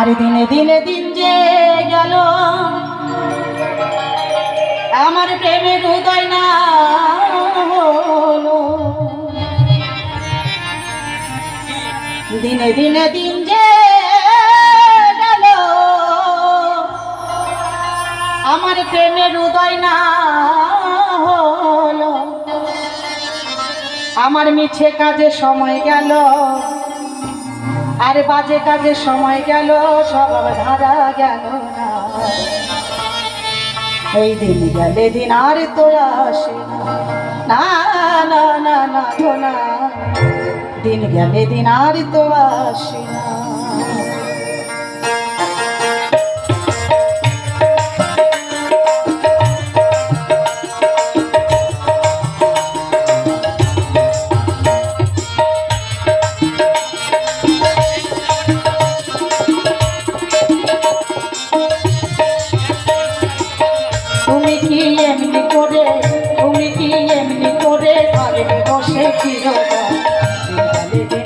আর দিনে দিনে দিন যে গেল। আমার প্রেমের হৃদয় না দিনে দিনে দিন যে গেল। আমার প্রেমের হৃদয় না হলো। আমার মিছে কাজে সময় গেল। আর বাজে কাজে সময় গেল সব ধারা গেল না। এই দিন গেলে দিন আর তো আসে না না না না। দিন গেলে দিন আর তো আসে না।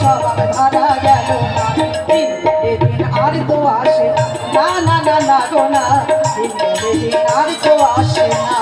সবার ভাড়া গেল না না না না না না আর তো আসে না।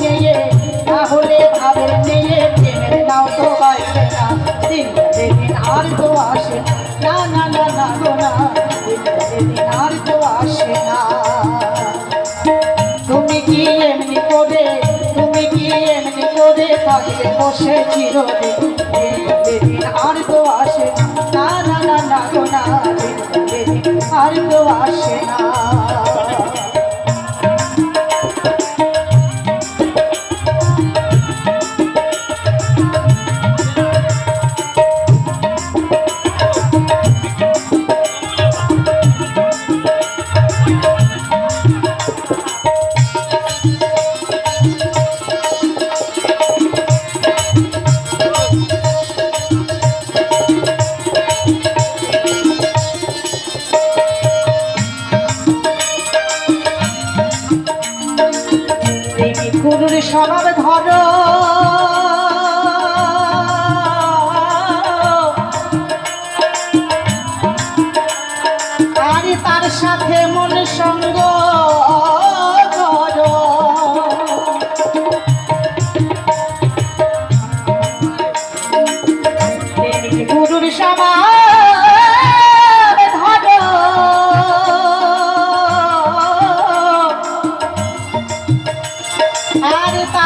মেয়ে না হলে ভাবের মেয়ে প্রেমের না আসে না। না না না গো না, দিন আর তো আসে না। তুমি বসে চিরদিন? দিন আসে না। না না না না আসে না।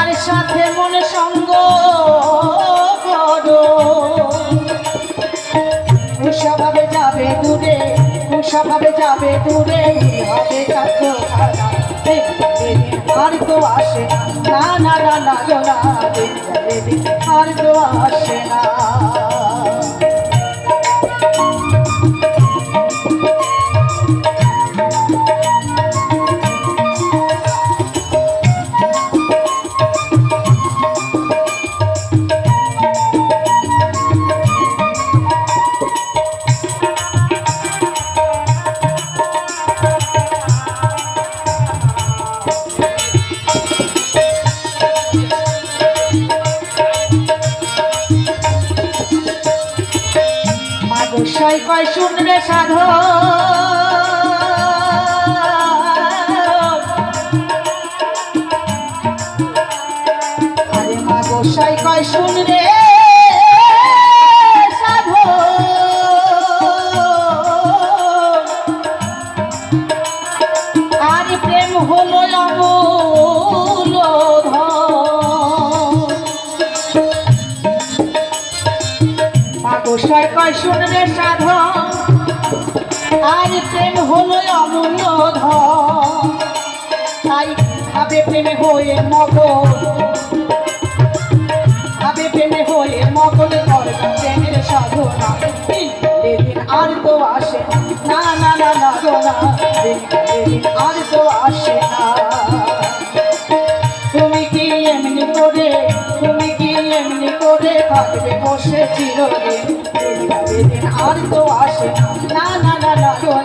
তার সাথে মনে সঙ্গ করো। যাবে দূরে উষাভাবে যাবে দূরে, হবে আর তো আসে না না না না আর তো আসে না। গোসাই কয় শুনবে সাধ কয় শুনবে কয় শুনবে সাধন। আর প্রেম হলো অমূল্য ধন। তাই প্রেমে হয়ে মগন। ভাবে প্রেমে হয়ে মগন করবে প্রেমের সাধনা। দিন আর তো আসে না। না না না না আর তো আসে না। তুমি কি এমনি করে, তুমি কি এমনি করে থাকবে বসে চিরদিন? দিন আর তো না না না না